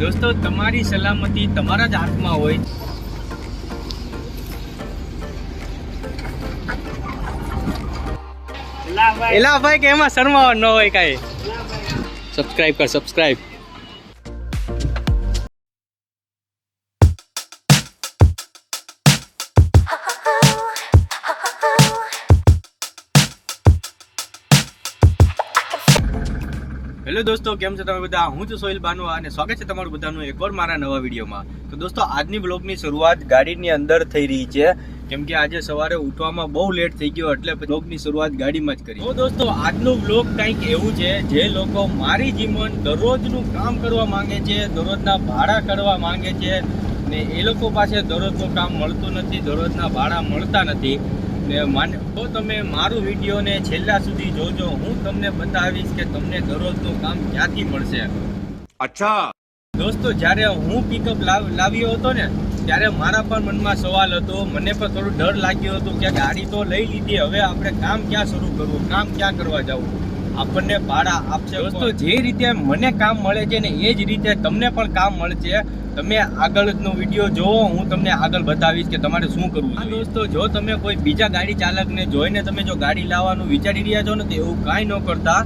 દોસ્તો તમારી સલામતી તમારા જ હાથમાં હોય. એલા ભાઈ કે એમાં શરમાવા ન હોય કાંઈ? સબસ્ક્રાઈબ કર સબસ્ક્રાઇબ હેલો દોસ્તો, કેમ છો તમે બધા? હું છું સોહિલ બાનવા અને સ્વાગત છે તમારું બધાનું એકવાર મારા નવા વિડીયોમાં. તો દોસ્તો, આજની બ્લોગની શરૂઆત ગાડીની અંદર થઈ રહી છે. કેમ કે આજે સવારે ઉઠવામાં બહુ લેટ થઈ ગયો, એટલે બ્લોગની શરૂઆત ગાડીમાં જ કરી તો દોસ્તો, આજનું બ્લોગ કંઈક એવું છે, જે લોકો મારી જીવન દરરોજનું કામ કરવા માંગે છે, દરરોજના ભાડા કરવા માંગે છે, ને એ લોકો પાસે દરરોજનું કામ મળતું નથી, દરરોજના ભાડા મળતા નથી. ને માને તો તમે મારું વિડીયોને છેલ્લા સુધી જોજો. હું તમને બતાવીશ કે તમને દરરોજનું કામ ક્યાંથી મળશે. અચ્છા. દોસ્તો જ્યારે હું પિકઅપ લાવ્યો હતો ને ત્યારે મારા પણ મનમાં સવાલ હતો. મને પણ થોડું ડર લાગ્યો હતો કે ગાડી તો લઈ લીધી. હવે આપણે કામ ક્યાં શરૂ કરવું? કામ ક્યાં કરવા જવું? આપણને ભાડા આપશે દોસ્તો જે રીતે મને કામ મળે છે ને એ જ રીતે તમને પણ કામ મળશે. તમે આગળનો વીડિયો જોવો હું તમને આગળ બતાવીશ કે તમારે શું કરવું દોસ્તો જો તમે કોઈ બીજા ગાડી ચાલકને જોઈને તમે જો ગાડી લાવવાનું વિચારી રહ્યા છો ને તો એવું કાંઈ ન કરતા.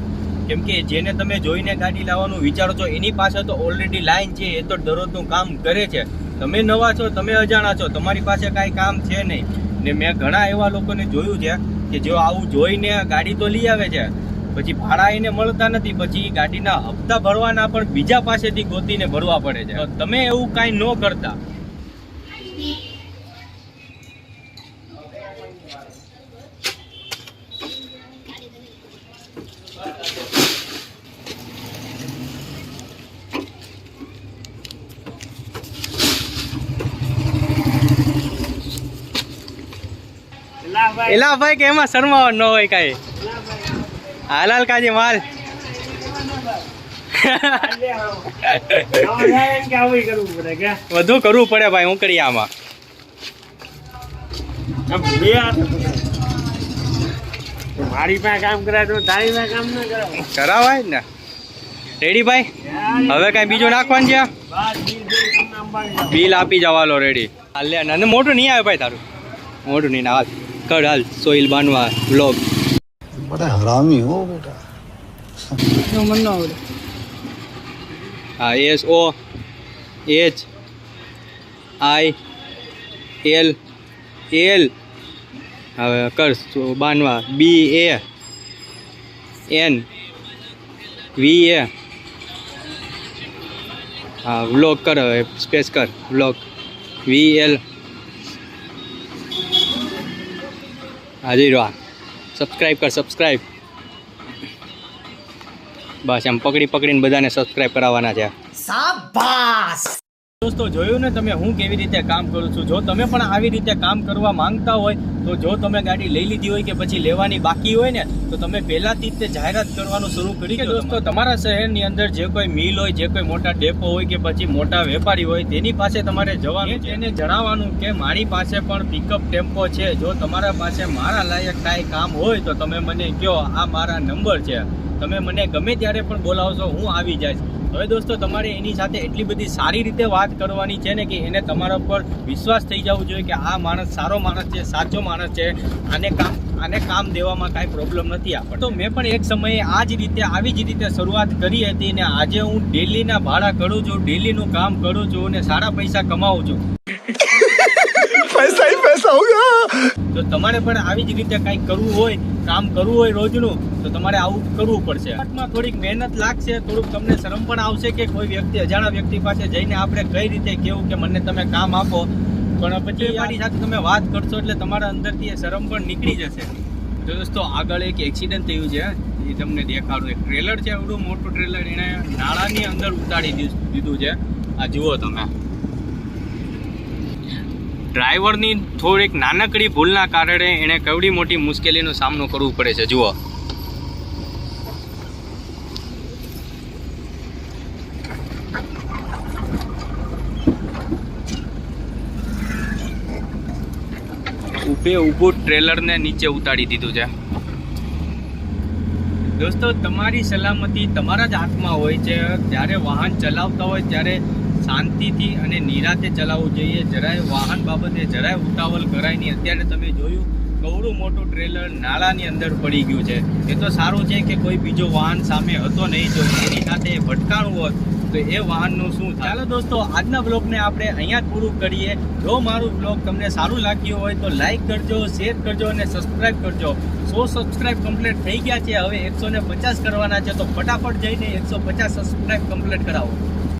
કેમ કે જેને તમે જોઈને ગાડી લાવવાનું વિચારો છો એની પાસે તો ઓલરેડી લાઈન છે એ તો દરરોજનું કામ કરે છે. તમે નવા છો તમે અજાણા છો તમારી પાસે કાંઈ કામ છે નહીં. ને મેં ઘણા એવા લોકોને જોયું છે કે જો આવું જોઈને ગાડી તો લઈ આવે છે પછી ભાડા એને મળતા નથી પછી ગાડીના હપ્તા ભરવાના પણ બીજા પાસેથી ગોતીને ભરવા પડે છે. તમે એવું કાંઈ ન કરતા. એલા ભાઈ કે એમાં શરમાવા ન હોય કાંઈ? હાલાલ કાજી માલ. વધુ કરવું પડે ભાઈ હું કરીએ આમાં. મારી પાસે કામ કરાય તો તારી પાસે કામ ના કરાવાય ને. રેડી ભાઈ? હવે કાંઈ બીજું નાખવાનું છે? બિલ આપી જવાલો રેડી હાલ લે મોટું નહીં આવે ભાઈ તારું. મોટું નહીં હાલ કર હાલ સોઈલ બાનવા બ્લોગ बड़ा हरामी हो बेटा હા S O H I L L હવે કર સો- બાનવા બી એ એન વી એ હા વ્લોગ કર હવે સ્પેસ કર વ્લોગ વી એલ હાજી રહો સબસ્ક્રાઈબ કર સબસ્ક્રાઈબ બસ એમ પકડી પકડીને બધાને સબસ્ક્રાઈબ કરાવવાના છે. દોસ્તો જોયું ને તમે હું કેવી રીતે કામ કરું છું? જો તમે પણ આવી રીતે કામ કરવા માંગતા હોય તો જો તમે ગાડી લઈ લીધી હોય કે પછી લેવાની બાકી હોય ને તો તમે પહેલાથી જ તે જાહેરાત કરવાનું શરૂ કરી દો દોસ્તો તમારા. શહેરની અંદર જે કોઈ મિલ હોય જે કોઈ મોટા ડેપો હોય કે પછી મોટા વેપારી હોય તેની પાસે તમારે જવાનું છે. એને જણાવવાનું કે મારી પાસે પણ પિકઅપ ટેમ્પો છે. જો તમારા પાસે મારા લાયક કાંઈ કામ હોય તો તમે મને કહો આ મારા નંબર છે. તમે મને ગમે ત્યારે પણ બોલાવશો હું આવી જઈશ. હવે દોસ્તો, તમારે એની સાથે એટલી બધી સારી રીતે વાત કરવાની છે ને કે એને તમારા પર વિશ્વાસ થઈ જવો જોઈએ કે આ માણસ સારો માણસ છે, સાચો માણસ છે, આને કામ આને કામ દેવામાં કાંઈ પ્રોબ્લેમ નથી આપણને તો મેં પણ એક સમયે આ જ રીતે, આવી જ રીતે શરૂઆત કરી હતી ને આજે હું ડેલીના ભાડા કરું છું, ડેલીનું કામ કરું છું અને સારા પૈસા કમાવું છું. તમારે પણ આવી જ રીતે કંઈક કરવું હોય કામ કરવું હોય રોજનું તો તમારે આવું કરવું પડશે. આટમાં થોડીક મહેનત લાગશે થોડુંક તમને શરમ પણ આવશે કે કોઈ વ્યક્તિ અજાણા વ્યક્તિ પાસે જઈને આપણે કઈ રીતે કેવું કે મને તમે કામ આપો. પણ પછી મારી સાથે તમે વાત કરશો એટલે તમારા અંદરથી એ શરમ પણ નીકળી જશે. તો દોસ્તો આગળ એક એક્સિડન્ટ થયું છે. એ તમને દેખાડું. એક ટ્રેલર છે એવડું મોટું ટ્રેલર એણે નાળાની અંદર ઉતારી દીધું છે. આ જુઓ તમે. ડ્રાઈવરની થોડીક નાનકડી ભૂલના કારણે એણે કેવડી મોટી મુશ્કેલીનો સામનો કરવો પડે છે. જુઓ. ઊભે ઊભું ટ્રેલરને નીચે ઉતારી દીધું છે. દોસ્તો, તમારી સલામતી તમારા જ હાથમાં હોય છે. જ્યારે વાહન ચલાવતા હોય, ત્યારે શાંતિથી અને નિરાતે ચલાવવું જોઈએ. જરાય વાહન બાબતે જરાય ઉતાવળ કરાય નહીં. અત્યારે તમે જોયું, કવડું મોટું ટ્રેલર નાળાની અંદર પડી ગયું છે. એ તો સારું છે કે કોઈ બીજો વાહન સામે હતો નહીં. જો એની સાથે ભટકાણું હોત, તો એ વાહનનું શું ચાલો દોસ્તો, આજના બ્લોગને આપણે અહીંયા જ પૂરું કરીએ. જો મારું બ્લોગ તમને સારું લાગ્યું હોય, તો લાઈક કરજો, શેર કરજો અને સબસ્ક્રાઈબ કરજો. સો સબસ્ક્રાઈબ કમ્પ્લીટ થઈ ગયા છે. હવે એકસો પચાસ કરવાના છે. તો ફટાફટ જઈને એકસો પચાસ સબસ્ક્રાઈબ કમ્પ્લીટ કરાવો.